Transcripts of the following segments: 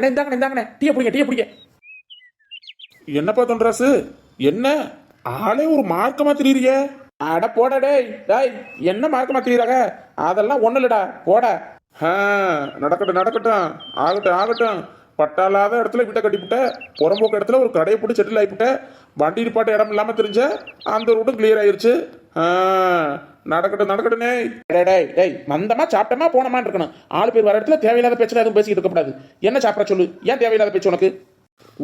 அண்ணே இந்தாங்கண்ணே இந்தாங்கண்ணே. டீயை பிடிங்க டீயை பிடிங்க. என்னப்பா தொண்டராசு? என்ன? ஆளே ஒரு மார்க்கமா திரியிறிய. அட போடா டேய் டேய் என்ன மார்க்கமா திரியிறாங்க? அதெல்லாம் ஒண்ணு இல்லடா போடா. நடக்கட்டும் நடக்கட்டும். ஆகட்டும் ஆகட்டும். பட்டாலாத இடத்துல வீட்டை கட்டிவிட்ட புறம்போக்கு இடத்துல ஒரு கடையை போட்டு செட்டில் ஆகிவிட்ட வண்டி நிப்பாட்ட இடம் இல்லாம தெரிஞ்ச அந்த ரூட்டும் கிளியர் ஆயிருச்சு. ஆ, நடக்கட்டும் நடக்கட்டும்னே டேய். டேய் டேய் மந்தமா சாப்பிட்டமா போனமான்னு இருக்கணும். ஆளு பேர் வர இடத்துல தேவையில்லாத பேச்சு எதுவும் பேசிக்கிட்டு இருக்கக்கூடாது என்ன சாப்பிட சொல்லு? ஏன் தேவையில்லாத பேச்சு உனக்கு?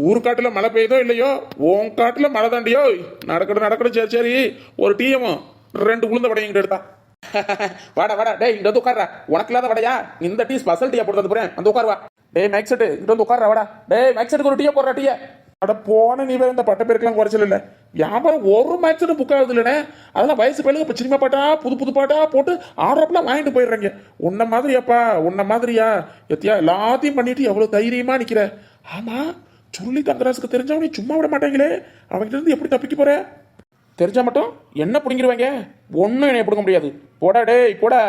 ஊர்காட்டில் மழை பெய்யுதோ இல்லையோ? உன் காட்டுல மழை தாண்டியோ? நடக்கட்டும் நடக்கட்டும் சரி சரி. ஒரு டீயமும் ரெண்டு உளுந்த வடையும் இங்கிட்ட எடுத்தா. வாடா வாடா டேய் இங்க வந்து உட்கார்றா. உனக்கு இல்லாத வடையா? இந்த டீ ஸ்பெஷல் டீயா போட்டு வந்து போறேன். அந்த உட்காருவா டேய் மேக் செட்டு இங்க வந்து உட்கார்றா வாடா. டேய் மேக் செட்டுக்கு ஒரு டீயா போடுற டீயா. அட போன நீ வேற இந்த பட்ட பேருக்கெல்லாம் குறைச்சல் வியாபாரம் ஒரு மேட்ச்னு புக் ஆகுது இல்லைண்ணே அதெல்லாம் வயசு பயிலுக்கு இப்போ சினிமா பாட்டா புது புது பாட்டா போட்டு ஆடுறப்பெல்லாம் வாங்கிட்டு போயிடுறாங்க. உன்ன மாதிரியாப்பா உன்ன மாதிரியா? எத்தியா எல்லாத்தையும் பண்ணிட்டு எவ்வளோ தைரியமாக நிற்கிற ஆமாம் சுருளி தங்கராசுக்கு தெரிஞ்சவனே சும்மா விட மாட்டாங்களே. அவங்க இருந்து எப்படி தப்பிக்க போற? தெரிஞ்சா மட்டும் என்ன பிடிங்கிடுவாங்க ஒன்றும் என்னை பிடுங்க முடியாது. போடா டேய் போடா.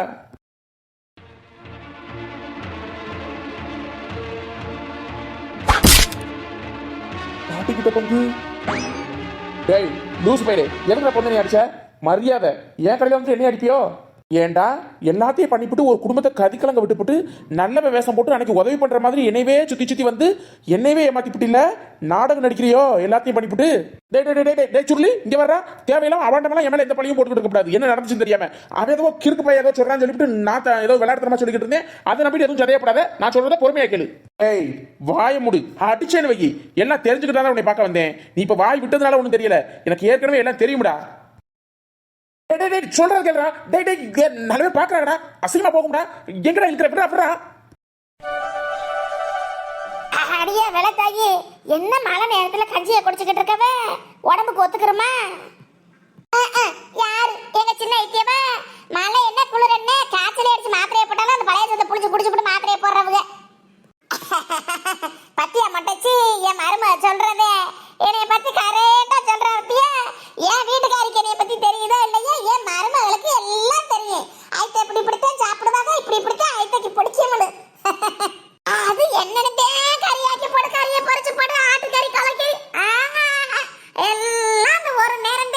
பாட்டிக்கிட்ட பங்கு. டேய் லூஸ் பைடு எதுக்குற பொண்ணு நீ அடிச்ச? மரியாதை. என் கடையில் வந்து என்ன அடிப்பியோ? ஏன்டா எல்லாத்தையும் பண்ணிவிட்டு ஒரு குடும்பத்தை கதிக்கலங்க விட்டுப்புட்டு நல்ல வேஷம் போட்டு அன்னைக்கு உதவி பண்ணுற மாதிரி என்னையவே சுத்தி சுத்தி வந்து என்னையவே ஏமாத்திப்புட்டு இல்லை நாடகம் நடிக்கிறியோ? எல்லாத்தையும் பண்ணிவிட்டு டே டே டே டே டே சுருளி இங்கே வர்றா. தேவையில்லாம அவன்டமெல்லாம் என் மேல எந்த பழியும் போட்டு கொடுக்க கூடாது. என்ன நடந்துச்சுன்னு தெரியாம. அவன் ஏதோ கிறுக்கு பையன் ஏதோ சொல்லிவிட்டு நான் த- ஏதோ விளையாடுறமா சொல்லிக்கிட்டு இருந்தேன். அதை நம்பிட்டு எதுவும் சதையப்படாத. நான் சொல்கிறத பொறுமையாக கேளு. ஏய் வாய முடி. அடிச்சேன்னு வை. எல்லாம் தெரிஞ்சுக்கிட்டு தான் உன்னை பார்க்க வந்தேன். நீ இப்போ வாய் விட்டதுனால ஒன்றும் தெரியல. எனக்கு ஏற்கனவே எல்லாம் தெரியும்டா. டேய், டேய், சொல்றது கேளுடா. டேய் டேய் நல்லவே நாலு பாக்குறாங்கடா. அசிங்கமா போகும்டா. எங்கடா இருக்கிற விடுறா விடுறா அடியே விளத்தாயி என்ன மழை நேரத்துல கஞ்சியை குடிச்சுக்கிட்டு இருக்கவே? உடம்புக்கு ஒத்துக்கிறமா அஹ், யாரு? எங்க சின்ன ஐத்தியவா? மழை என்ன குளிர் என்ன காய்ச்சல் அடிச்சு மாத்திரையை போட்டாலும் அந்த பழைய சத்தை புடிச்சு குடிச்சு போட்டு மாத்திரையை போடுறவங்க. பத்தியா மட்டச்சு என் மருமக சொல்றதே பத்தி கரெக்டா சொல்ற பத்தியா என் வீட்டுக்காரிக்கு என்னைய பத்தி தெரியுதோ இல்லையா என் மருமகளுக்கு எல்லாம் தெரியும் ஐத்த இப்படி இப்படித்தான் சாப்பிடுவாங்க இப்படி இப்படித்தான் ஐத்தைக்கு பிடிக்கும்னு அது என்னன்னு கறியாக்கி போடு கறியை பறிச்சு போடு ஆட்டுக்கறி கலக்கறி ஆஹா, எல்லாம் அந்த ஒரு நேரம்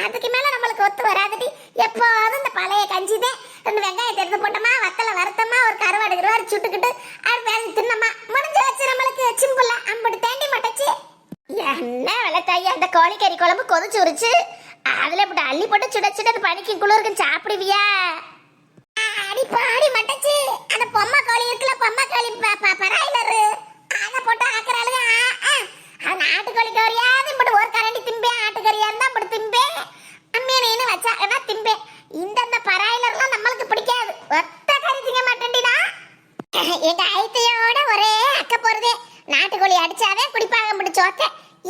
அதுக்கு மேல நம்மளுக்கு ஒத்து வராதுடி எப்போதும் இந்த பழைய கஞ்சி தான் ரெண்டு வெங்காயத்தை எடுத்து போட்டோமா வத்தல வறுத்தமா ஒரு கருவாடு கருவாடு சுட்டுக்கிட்டு அது வேலை தின்னமா முடிஞ்சு வச்சு நம்மளுக்கு சிம்பிளா அம்பட்டு தேண்டி மட்டச்சு ஐயா அந்த கோழிக்கறி குழம்பு கொதிச்சு உரிச்சு அதுல இப்படி அள்ளி போட்டு சுட சுட அந்த பனிக்கு குளிருக்கு சாப்பிடுவியா? அடி பாடி மட்டச்சு. அந்த பொம்மை கோழி இருக்குல்ல பொம்மை கோழி ப- பராயிலரு போட்டு ஆக்குறாளுங்க. அது நாட்டுக்கோழி கறியாவது இப்படி ஒரு கரண்டி திம்பேன் ஆட்டுக்கறியா இருந்தா இப்படி திம்பேன் அம்மியனு வச்சா ஏன்னா திம்பேன் இந்தந்த பராயிலர்லாம் நம்மளுக்கு பிடிக்காது. ஒத்த கறி திங்க மாட்டேன்டினா எங்க ஐத்தையோட ஒரே அக்க போறதே. நாட்டுக்கோழி அடிச்சாவே குடிப்பாக முடிச்சோத்த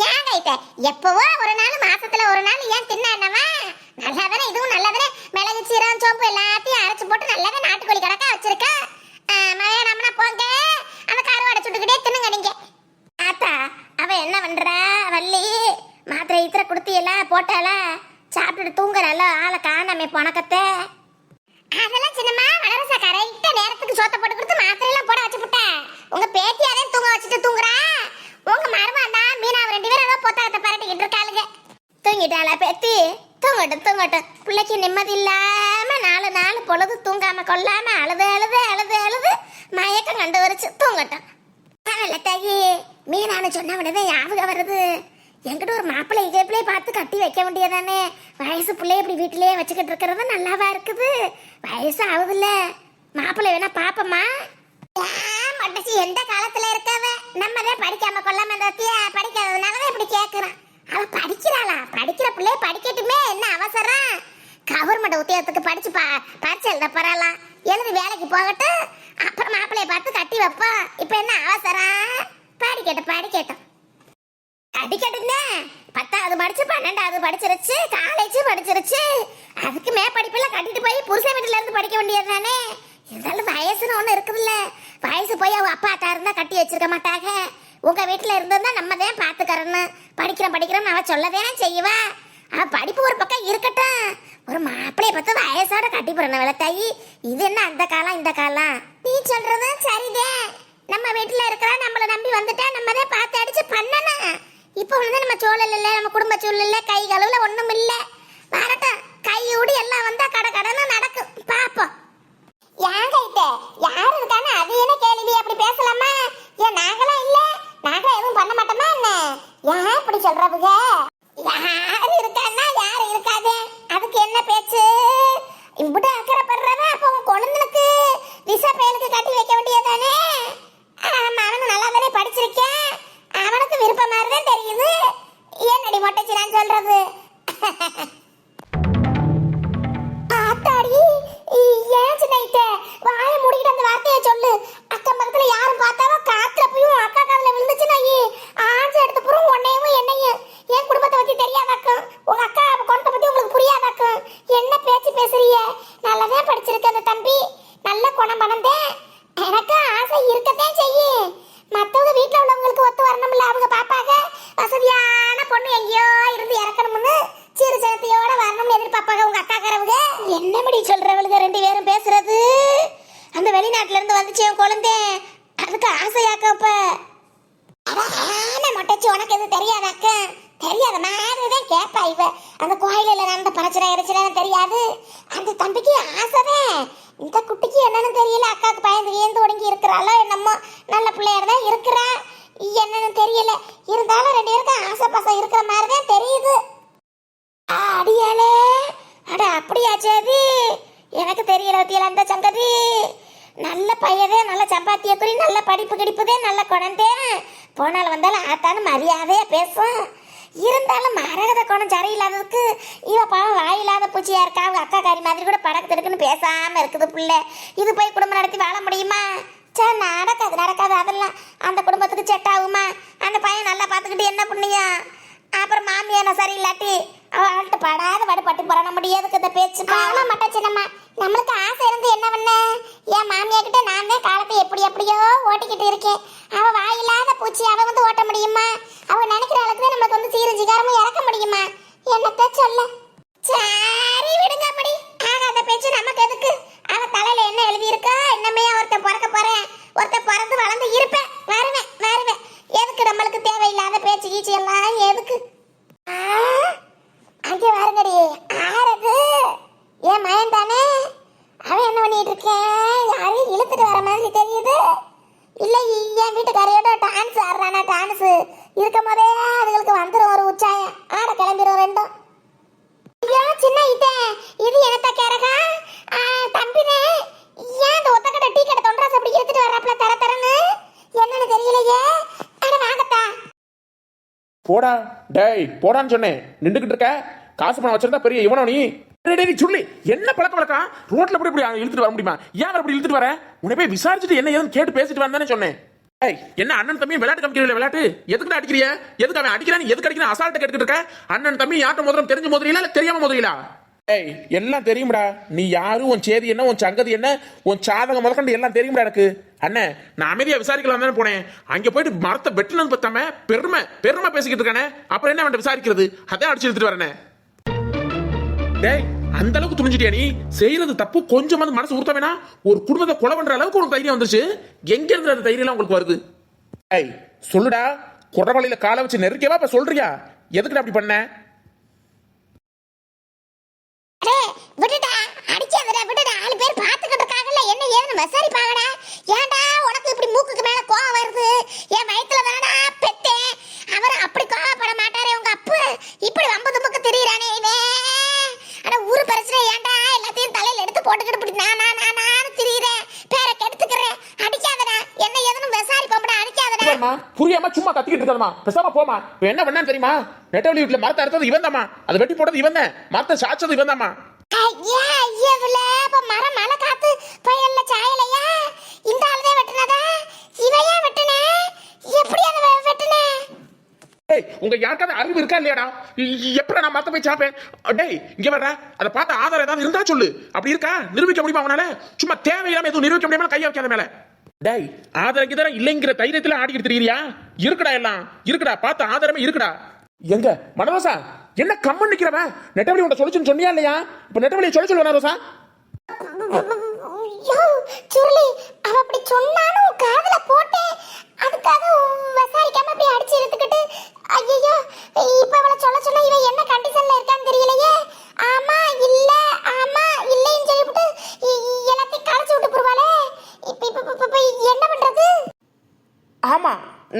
ஏங்க கைத்த எப்பவோ ஒரு நாள் மாசத்துல ஒரு நாள் ஏன் தின்ன என்னவா? நல்லாதானே இதுவும் நல்லாதானே? மிளகு சீரம் சோம்பு எல்லாத்தையும் அரைச்சு போட்டு நல்லாவே நாட்டுக்கோழி கணக்கா வச்சிருக்க. மழையா நம்மனா போங்க. அந்த கருவாடை சுட்டுக்கிட்டே தின்னுங்க நீங்க. ஆத்தா அவ என்ன பண்றா? வள்ளி மாத்திரை இத்திர குடுத்தியல போட்டால? சாப்பிட்டுட்டு தூங்குறால ஆளை காணாமே பொணக்கத்தை அதெல்லாம் சின்னம்மா வளரசா கரெக்டா நேரத்துக்கு சோத்த போட்டு கொடுத்து மாத்திரை எல்லாம் போட வச்சு விட்டேன் உங்க பேத்தி தூங்க வச்சுட்டு தூங்குறா. உங்க மருமகன் தான் மீனா ரெண்டு பேரும் ஏதோ பொத்தாகத்தை பரட்டிக்கிட்டு இருக்காளுங்க. தூங்கிட்டாளா பேத்தி? தூங்கட்டும் தூங்கட்டும். பிள்ளைக்கு நிம்மதி இல்லாம நாலு நாலு பொழுது தூங்காம கொள்ளாம அழுது அழுது அழுது அழுது மயக்கம் கண்டு வரைச்சு தூங்கட்டும் லட்டாகி மீனானு சொன்ன உடனே ஞாபகம் வருது. என்கிட்ட ஒரு மாப்பிள்ளை இகப்பிள்ளைய பார்த்து கட்டி வைக்க வேண்டியதானே? வயசு பிள்ளைய இப்படி வீட்டிலேயே வச்சுக்கிட்டு இருக்கிறது நல்லாவா இருக்குது? வயசு ஆகுதுல்ல. மாப்பிள்ளை வேணா பாப்பமா? மட்டச்சி எந்த காலத்துல இருக்கவ? நம்ம தான் படிக்காம கொள்ளாம இருந்தியா படிக்காததுனால படிக்காததுனாலதான் இப்படி கேக்குறான். அவ படிக்கிறாளா? படிக்கிற பிள்ளைய படிக்கட்டுமே என்ன அவசரம்? கவர்மெண்ட் உத்தியோகத்துக்கு படிச்சு பா பரிச்சை எழுத போறாளாம் எழுதி வேலைக்கு போகட்டும் அப்புறம் மாப்பிள்ளைய பார்த்து கட்டி வைப்போம். இப்ப என்ன அவசரம்? படிக்கட்டும் படிக்கட்டும். படிக்கட்டுங்க. பத்தாவது படிச்சு பன்னெண்டாவது படிச்சிருச்சு காலேஜ் படிச்சிருச்சு. அதுக்கு மே படிப்பெல்லாம் கட்டிட்டு போய் புருஷ வீட்டுல இருந்து படிக்க வேண்டியது தானே இருந்தாலும் வயசுன்னு ஒன்றும் இருக்குதுல்ல வயசு போய் அவங்க அப்பா அத்தா இருந்தால் கட்டி வச்சிருக்க மாட்டாங்க உங்கள் வீட்டில் இருந்திருந்தா நம்ம தான் பாத்துக்கறணும் படிக்கிறோம் படிக்கிறோம்னு அவ சொல்லதான் செய்வா. அவ படிப்பு ஒரு பக்கம் இருக்கட்டும். ஒரு மாப்பிளைய பார்த்து வயசோட கட்டி போறன விளத்தாயி இது என்ன அந்த காலம் இந்த காலம்? நீ சொல்கிறதும் சரிதே. நம்ம வீட்டில் இருக்கிற நம்மளை நம்பி வந்துட்டா நம்ம தான் பார்த்து அடிச்சு பண்ணணும். இப்போ வந்து நம்ம சூழல் இல்லை நம்ம குடும்ப சூழல் இல்லை கை கழுவில் ஒன்றும் இல்லை. வரட்டும். கையோடு எல்லாம் வந்தால் கடை கடன்னு நடக்கும். பார்ப்போம். ஏன் கைத்த யாரு இருக்கானே அது என்ன கேள்வி? அப்படி பேசலாமா? ஏன் நாங்களாம் இல்ல. நாங்க எதுவும் பண்ண மாட்டோமா என்ன? ஏன் இப்படி சொல்றதுங்க யார் இருக்கான்னா யார் இருக்காது? பேச்சு நல்லாவே படிச்சிருக்க அந்த தம்பி. நல்ல குணம் பணந்தேன் எனக்கு ஆசை இருக்கு செய்யும் மத்தவங்க வீட்ல உள்ளவங்களுக்கு ஒத்து வரணும்ல அவங்க பாப்பாங்க வசதியான பொண்ணு எங்கேயோ இருந்து இறக்கணும்னு சிறு சனத்தையோட வரணும்னு எதிர்பார்ப்பாங்க உங்க அக்காக்காரவங்க என்னபடி சொல்றவளுங்க ரெண்டு பேரும் பேசுறது அந்த வெளிநாட்டுல இருந்து வந்துச்சு என் குழந்தை அதுக்கு ஆசையாக்க அப்ப ஆனா மொட்டச்சி உனக்கு எதுவும் தெரியாதாக்க தெரியாத மாதிரிதான் கேப்பா இவ அந்த கோயிலில் நடந்த பிரச்சனை இறைச்சல தெரியாது. அந்த தம்பிக்கு ஆசைதான். இந்த குட்டிக்கு என்னன்னு தெரியல அக்காவுக்கு பயந்து ஏந்து ஒடுங்கி இருக்கிறாளோ என்னமோ நல்ல பிள்ளையார் தான் இருக்கிறா. என்னன்னு தெரியல. இருந்தாலும் ரெண்டு பேருக்கும் ஆசை பாசம் இருக்கிற மாதிரி தான் தெரியுது. அடியாளே அட அப்படியா சரி எனக்கு தெரியல வத்தியல அந்த சங்கதி? நல்ல பையதே நல்ல சம்பாத்திய குறி நல்ல படிப்பு கிடிப்புதே நல்ல குழந்தை போனால் வந்தாலும் ஆத்தான்னு மரியாதையா பேசும். இருந்தாலும் மரகத குணம் சரியில்லாததுக்கு இவ பாவம் வாயில்லாத பூச்சியா இருக்கா? அவங்க அக்கா காரி மாதிரி கூட படக்கு தடுக்குன்னு பேசாம இருக்குது பிள்ளை. இது போய் குடும்பம் நடத்தி வாழ முடியுமா? சே நடக்காது நடக்காது. அதெல்லாம் அந்த குடும்பத்துக்கு செட் ஆகுமா? அந்த பையன் நல்லா பார்த்துக்கிட்டு என்ன புண்ணியம்? அப்புறம் மாமியான சரி இல்லாட்டி அவள்கிட்ட படாத பாடு பட்டு போறா நம்ம எதுக்கு இந்த பேச்சு ஆமா மட்ட சின்னம்மா. நம்மளுக்கு ஆசை இருந்து என்ன பண்ண? என் மாமியா கிட்ட நான் தான் காலத்தை எப்படி எப்படியோ ஓட்டிக்கிட்டு இருக்கேன். அவ வாயில்லாத பூச்சி அவ வந்து ஓட்ட முடியுமா? அவ நினைக்கிற அளவுக்கு தான் நம்மளுக்கு வந்து சீரஞ்சிகாரமும் இறக்க முடியுமா? என்னத்த சொல்ல? சரி விடுங்க அப்படி ஆகாத பேச்சு நமக்கு எதுக்கு அவ தலையில என்ன எழுதி இருக்கா என்னமே ஒருத்தன் பிறக்க போறேன் ஒருத்தன் பிறந்து வளர்ந்து இருப்பேன் வருவேன் வருவேன் எதுக்கு நம்மளுக்கு தேவையில்லாத பேச்சு கீச்சு எல்லாம் எதுக்கு ஆ, அங்கே வாருங்கடி ஆறது என் மயன் தானே அவன் என்ன பண்ணிட்டு இருக்கேன் யாரையும் இழுத்துட்டு வர மாதிரி தெரியுது இல்ல என் வீட்டுக்காரையோட டான்ஸ் ஆடுறானா டான்ஸ் இருக்கும் போதே அதுகளுக்கு வந்துடும் ஒரு உற்சாயம் ஆட கிளம்பிடும் ரெண்டும் ஐயோ சின்ன இதே இது என்னத்த கேரகா தம்பினே ஏன் இந்த ஒத்தக்கடை டீ கடை தொண்டராசு அப்படி எடுத்துட்டு வர்றாப்ல தர தரன்னு என்னன்னு தெரியலையே அட வாங்கத்தா போடா. டேய் போடான்னு சொன்னேன். நின்றுக்கிட்டு இருக்க. காசு பணம் வச்சிருந்தா பெரிய இவனோ நீ. டேய், சொல்லி. என்ன பழக்க வழக்கம்? ரோட்ல போய் இப்படி இழுத்துட்டு வர முடியுமா? ஏன் வர இப்படி இழுத்துட்டு வர? உன்னை போய் விசாரிச்சுட்டு என்ன ஏதுன்னு கேட்டு பேசிட்டு வந்தானே சொன்னேன். ஏய் என்ன அண்ணன் தம்பி விளையாட்டு காமிக்கிறீங்க விளையாட்டு? எதுக்கு அடிக்கிறிய எதுக்கு அவன் அடிக்கிறான் எதுக்கு அடிக்கிறான் அசால்ட்ட கேட்டுக்கிட்டு இருக்க? அண்ணன் தம்பி யார்ட்ட மோதிரம் தெரிஞ்ச மோதிரியா இல்ல தெரியாம மோதிரியா? ஏய் எல்லாம் தெரியும்டா. நீ யாரு? உன் சேதி என்ன? உன் சங்கதி என்ன? உன் சாதகம் முதற்கொண்டு எல்லாம் தெரியும்டா எனக்கு. அண்ணே நான் அமைதியா விசாரிக்கலாம் தானே போனேன். அங்கே போயிட்டு மரத்தை வெட்டினது பத்தாம பெருமை பெருமை பேசிக்கிட்டு இருக்கானே. அப்புறம் என்ன அவன் விசாரிக்கிறது? அதான் அடிச்சு எடுத்துட்டு வரனே. டேய் அந்த அளவுக்கு துணிஞ்சிட்டியா நீ? செய்யறது தப்பு கொஞ்சமாவது மனசு உறுத்த வேணா ஒரு குடும்பத்தை கொலை பண்ற அளவுக்கு உனக்கு தைரியம் வந்துருச்சு. எங்க இருந்து அந்த தைரியம் உங்களுக்கு வருது? ஏய் சொல்லுடா. குடவழியில காலை வச்சு நெருக்கவா இப்ப சொல்றியா? எதுக்குடா அப்படி பண்ண அடே விட்டுடா அடிக்காதடா விட்டுடா நாலு பேர் பார்த்துக்கிட்டு இருக்காங்கல்ல என்ன ஏதுன்னு விசாரிப்பாங்கடா ஏன்டா உனக்கு இப்படி மூக்குக்கு மேல கோவம் வருது என் வயித்துல தானடா பெத்தேன் அவர் அப்படி கோவப்பட மாட்டாரே உங்க அப்பு இப்படி வம்பு தும்புக்கு திரியறானே இவன் அட ஊரு பிரச்சனை ஏன்டா எல்லாத்தையும் தலையில எடுத்து போட்டுக்கிட்டு இப்படி நான் நான் நான் நான் திரியிறேன் பேரை கெடுத்துக்கிறேன் அடிக்காதடா என்ன ஏதுன்னு விசாரிப்போம்டா அடிக்காதடா புரியாம புரியாம இருக்காதமா பேசாம போமா இப்ப என்ன பண்ணான்னு தெரியுமா? நெட்டவழி வீட்டுல மரத்தை அறுத்தது இவன் தாமா அதை வெட்டி போட்டது இவன் தான் மரத்தை சாச்சது இவன் தாமா மரம் மழை காத்து பயல்ல சாயலையா? இந்த ஆளுதே வெட்டுனதா? இவையா வெட்டுனே? எப்படி அதை வெ- வெட்டுனே? ஏய் உங்க யாருக்காவது அறிவு இருக்கா இல்லையாடா? எப்படி நான் மத்த போய் சாப்பேன்? டேய் இங்க வர்ற. அதை பார்த்த ஆதாரம் ஏதாவது இருந்தா சொல்லு. அப்படி இருக்கா? நிரூபிக்க முடியுமா அவனால சும்மா தேவையில்லாம எதுவும் நிரூபிக்க முடியாம கையை வைக்காத மேல. டேய் ஆதாரம் தரம் இல்லைங்கிற தைரியத்துல ஆடிக்கிட்டு தெரியுறியா இருக்குடா எல்லாம். இருக்குடா பார்த்த ஆதாரமே இருக்குடா. எங்க மனரோசா என்ன கம்மன் நிக்கிறவன் நெட்டவழி உன்ட சொல்லிச்சுன்னு சொன்னியா இல்லையா? இப்ப நெட்டவழியை சொல்ல சொல்லுவா ரோசா ஐயோ சுருளி அவ அப்படி சொன்னாலும் காதுல போட்டேன் அதுக்காக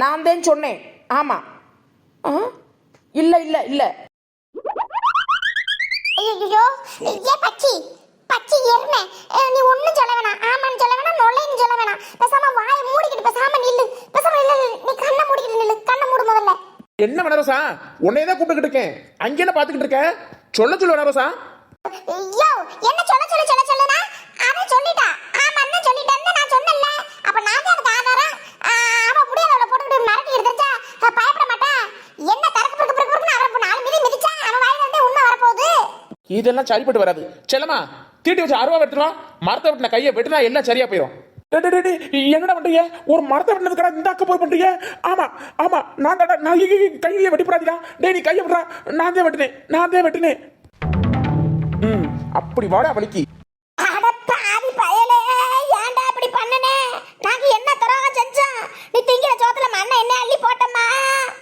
நான் தான் சொன்னேன். ஆமாம் ஆ? இல்லை இல்லை இல்லை. ஐயோ ஏ பச்சி? பச்சி எருமை. நீ ஒண்ணும் சொல்ல வேணாம். ஆமான்னு சொல்ல வேணாம் நொல்லைன்னு சொல்ல வேணாம். பேசாம வாயை மூடிக்கிட்டு பேசாம நில்லு. பேசாம இல்ல நீ கண்ணை மூடிக்கிட்டு நில்லு. கண்ணை மூடு முதல்ல. என்ன வனரசா? உன்னையே தான் கூப்பிட்டுக்கிட்டு இருக்கேன். அங்கே என்ன பார்த்துக்கிட்டு இருக்கேன் சொல்ல சொல்லு வனரசா. இதெல்லாம் சரிப்பட்டு வராது. செல்லமா தீட்டி வச்சு அருவா வெட்டுவா மரத்தை வெட்டின கையை வெட்டினா எல்லாம் சரியா போயிடும் டேய், டேய், டேய், டேய், என்னடா பண்றீங்க? ஒரு மரத்தை வெட்டினது கடை இந்த அக்க போய் பண்றீங்க? ஆமா ஆமா நான் தான் நான் ஐயோ, ஐயோ, வெட்டி போடாதீடா டேய் நீ கையை விடுறா. நான் தான் வெட்டினேன் நான் தான் வெட்டினேன். ம் அப்படி வாடா வலிக்கு அட பாவி பயலே ஏன்டா இப்படி பண்ணுனே நாங்க என்ன துரோகம் செஞ்சோம் நீ திங்கிற சோத்துல மண்ணை என்ன அள்ளி போட்டோமா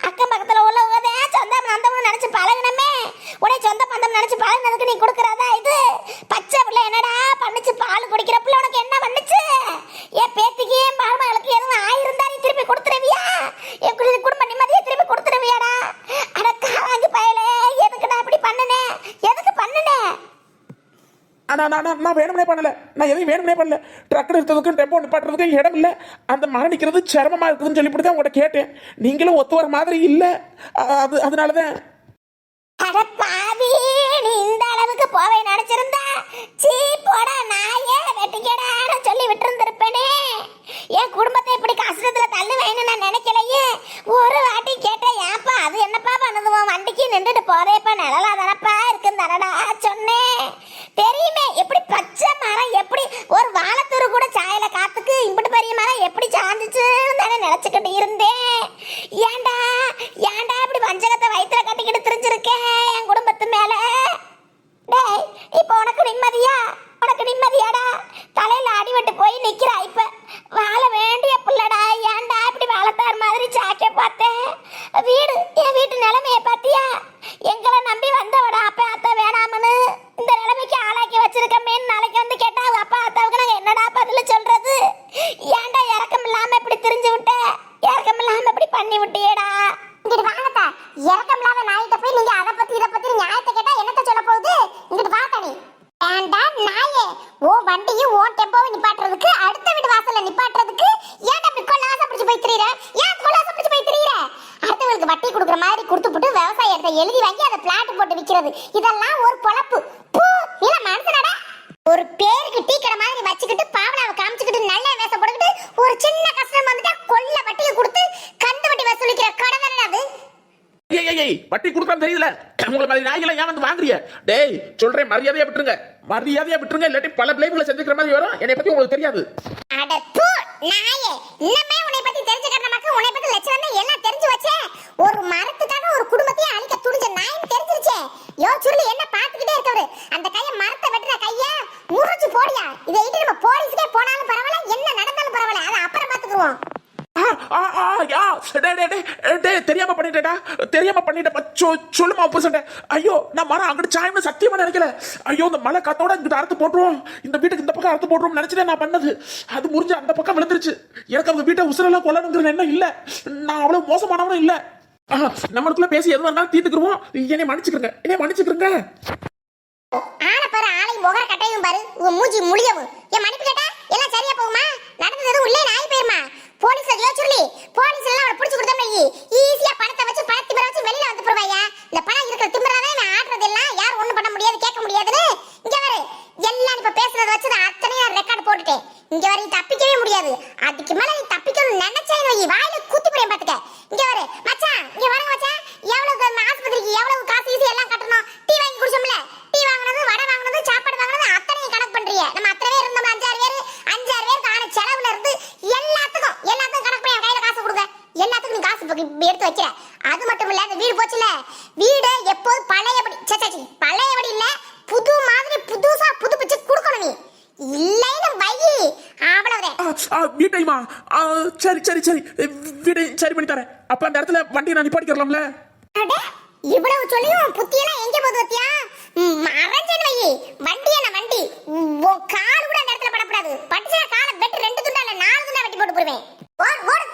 அக்கம் பக்கத்துல உள்ளவங்க சொந்த பந்தம் நினைச்சு பழகுனமே உடனே சொந்த பந்தம் நினைச்சு பழகுனதுக்கு நீ கொடுக்கறதா இது பச்சை பிள்ளை என்னடா பண்ணுச்சு பால் குடிக்கிற பிள்ளை உனக்கு என்ன பண்ணுச்சு என் பேத்திக்கு என் மருமகளுக்கு எதுவும் ஆயிருந்தா நீ திருப்பி கொடுத்துருவியா என் குடி- குடும்ப நிம்மதியை திருப்பி கொடுத்துருவியாடா அட காவாங்கி பயலே எதுக்குடா இப்படி பண்ணுனே எதுக்கு பண்ணுனே ஆனா நான் நான் நான் வேணும்னே பண்ணல. நான் எதையும் வேணும்னே பண்ணல. ட்ரக் நிறுத்ததுக்கும் டெம்போ நிப்பாட்டுறதுக்கும் இடம் இல்லை. அந்த மரம் நிற்கிறது சிரமமா இருக்குதுன்னு சொல்லிவிட்டு தான் உங்கள்கிட்ட கேட்டேன். நீங்களும் ஒத்து வர மாதிரி இல்லை. அது அதனால தான் அட பாவி நீ இந்த அளவுக்கு போவே நினைச்சிருந்தா? சீ போட நாயே வெட்டிக்கடான்னு சொல்லி விட்டுருந்திருப்பேனே. என் குடும்பத்தை இப்படி கஷ்டத்துல தள்ளுவேன்னு நான் நினைக்கலையே. ஒரு வாட்டி கேட்டேன் ஏன்ப்பா அது என்னப்பா பண்ணுதுவோம் வண்டிக்கு நின்றுட்டு போதேப்பா நிழலா தானப்பா இருக்குன்னு தானடா சொன்னேன் தெரியுமே எப்படி பச்சை மரம் எப்படி ஒரு வாழைத்தூரு கூட சாயல காத்துக்கு இம்பிட்டு பெரிய மரம் எப்படி சாஞ்சிச்சுன்னு தானே நினைச்சுக்கிட்டு இருந்தேன் ஏன்டா ஏன்டா இப்படி வஞ்சகத்தை வயிற்றுல கட்டிக்கிட்டு திரிஞ்சிருக்கேன் என் குடும்பத்து மேல டேய் இப்போ உனக்கு நிம்மதியா உனக்கு நிம்மதியாடா தலையில அடிபட்டு போய் நிக்கிறா இப்ப வாழ வேண்டிய புள்ளடா ஏன்டா இப்படி வாழத்தார் மாதிரி சாக்க பார்த்தேன் வீடு என் வீட்டு நிலைமைய பாத்தியா எங்களை நம்பி வந்தவடா அப்பா அத்தை வேணாமனு இந்த நிலைமைக்கு ஆளாக்கி வச்சிருக்கமேன்னு நாளைக்கு வந்து கேட்டா அவங்க அப்பா அத்தாவுக்கு நாங்க என்னடா பதில் சொல்றது ஏன்டா இறக்கம் இல்லாம இப்படி திரிஞ்சு விட்ட இறக்கம் இல்லாம இப்படி பண்ணி விட்டியேடா இங்கிட்டு வாங்கத்த இறக்கம் இல்லாத நாயிட்ட போய் நீங்க அதை பத்தி இதை பத்தி நியாயத்தை கேட்டா என்னத்த சொல்ல போகுது இங்கிட்டு வாங்க நீ ஏண்டா நாயே ஓ வண்டியும் ஓ டெம்போவை நிப்பாட்டுறதுக்கு அடுத்த வீடு வாசல்ல நிப்பாட்டுறதுக்கு ஏன்டா இப்படி கொள்ளாசம் பிடிச்சு போய் திரியிற ஏன் கொள்ளாசம் பிடிச்சு போய் திரியிற அடுத்தவங்களுக்கு வட்டி கொடுக்குற மாதிரி கொடுத்துப்புட்டு விவசாயத்தை எழுதி வாங்கி அதை பிளாட் போட்டு விக்கிறது. இதெல்லாம் ஒரு பொழப்பு. பூ ஒரு பேருக்கு டீ கடை மாதிரி வச்சுக்கிட்டு பாவனாவை காமிச்சுக்கிட்டு நல்ல வேஷம் போட்டுக்கிட்டு ஒரு சின்ன கஷ்டம் வந்துட்டா கொள்ள வட்டியை கொடுத்து கந்து வட்டி வசூலிக்கிற கடை தானே அது? ஏய் ஏய், ஏய் வட்டி கொடுக்கலாம் தெரியல. உங்களை மாதிரி நாய்களை ஏன் வந்து வாங்குறிய டேய் சொல்றேன் மரியாதையா விட்டுருங்க. மரியாதையா விட்டுருங்க இல்லாட்டி பல பிள்ளைகளை சந்திக்கிற மாதிரி வரும். என்னை பத்தி உங்களுக்கு தெரியாது. அட தூ நாயே இன்னமே உன்னை பத்தி தெரிஞ்சுக்கிற நமக்கு உன்னை பத்தி லட்சணமே எல்லாம் தெரிஞ்சு வச்சே ஒரு மரத்துக்காக ஒரு குடும்பத்தையே அழிக்க துணிஞ்ச நாயும் தெரிஞ்சிருச்சே யோ சுருளி என்ன பாத்துக்கிட்டே இருக்கவரு அந்த கைய மரத்தை வெட்டுற கைய முறிச்சு போடியா இதை இட்டு நம்ம போலீஸ்க்கே போனாலும் பரவாயில்ல என்ன நடந்தாலும் பரவாயில்ல அதை அப்புறம் பாத்துக்குவோம் ஆ, ஆ, ஆ, யா, டேய், டேய், டேய், டேய், தெரியாம பண்ணிட்டேடா தெரியாம சொ- சொல்லுமா புருஷன்ட்ட ஐயோ நான் மரம் அங்கிட்டு சாயம்னு சத்தியமா நினைக்கல. ஐயோ இந்த மழை காத்தோட இங்கிட்ட அறுத்து போட்டுருவோம். இந்த வீட்டுக்கு இந்த பக்கம் அறுத்து போட்டுருவோம் நினைச்சிட்டே நான் பண்ணது. அது முறிஞ்சு அந்த பக்கம் விழுந்துருச்சு. எனக்கு அவங்க வீட்டை உசுரெல்லாம் கொல்லணுங்கிற எண்ணம் இல்லை. நான் அவ்வளோ மோசமானவனும் இல்லை. ஆ, நம்மளுக்குள்ள பேசி எதுவாக இருந்தாலும் தீர்த்துக்குருவோம். என்னை மன்னிச்சுக்கிறங்க என்னை மன்னிச்சுக்கிறங்க ஆளை பாரு ஆளை முகர கட்டையும் பாரு. உன் மூஞ்சி முழியவும் என் மன்னிப்பு கேட்டா? எல்லாம் சரியா போகுமா? நடந்தது எதுவும் உள்ளே நாய் போயிருமா? போலீஸ்ல சொல்லி போலீஸ் எல்லாம் அவனை பிடிச்சு கொடுத்தா ஈஸியா பணத்தை வச்சு பண திமிர வச்சு வெளியில வந்து போடுவாயா இந்த பணம் இருக்கிற திமிராவே நான் ஆடுறது எல்லாம் யாரும் ஒண்ணும் பண்ண முடியாது கேட்க முடியாதுன்னு? இங்க வரு எல்லாம் இப்ப பேசுறத வச்சு நான் அத்தனையும் ரெக்கார்டு போட்டுட்டேன். இங்க வரை தப்பிக்கவே முடியாது. அதுக்கு மேல நீ தப்பிக்கணும்னு நினைச்சேன்னு வாயில குத்தி போய் பாத்துக்க. இங்க வரு மச்சான் இங்க வரங்க மச்சான் எவ்வளவு அந்த ஆஸ்பத்திரிக்கு எவ்வளவு காசு ஈஸி எல்லாம் கட்டணும் டீ வாங்கி குடிச்சோம்ல டீ வாங்குனது வடை வாங்குனது சாப்பாடு வாங்குனது அத்தனையும் கணக்கு பண்றீங்க நம்ம அத்தனை பேர் இருந்தோம் அஞ்சாறு பேர் அஞ்சாறு பேருக்கு ஆன செலவுல இருந்து எல்லாத்துக்கும் எல்லாத்துக்கும் கணக்கு பண்ணி என் கையில காசு கொடுங்க எல்லாத்துக்கும் நீ காசு இப்ப இப்ப எடுத்து வைக்கிற அது மட்டும் இல்ல அந்த வீடு போச்சுல வீடு எப்போது பழையபடி சே, சே, சே, பழையபடி இல்ல புது மாதிரி புதுசா புதுப்பிச்சு கொடுக்கணும் நீ இல்லைன்னு வை அவ்வளவுதான் ஆ, ஆ, வீட்டையுமா ஆ, சரி சரி சரி. வீடு சரி பண்ணி தரேன். அப்ப அந்த இடத்துல வண்டியை நான் நிப்பாட்டிக்கலாம்ல இவ்வளவு சொல்லியும் புத்தியெல்லாம் எங்க போகுது பத்தியா? மறைஞ்சேன்னு வை. வண்டி என்ன வண்டி? உன் கால் கூட அந்த இடத்துல படக்கூடாது. பட்டுச்சா காலை வெட்டி ரெண்டு துண்டா இல்ல நாலு துண்டா வெட்டி போட்டு போடுவேன். ஓடு ஓடு.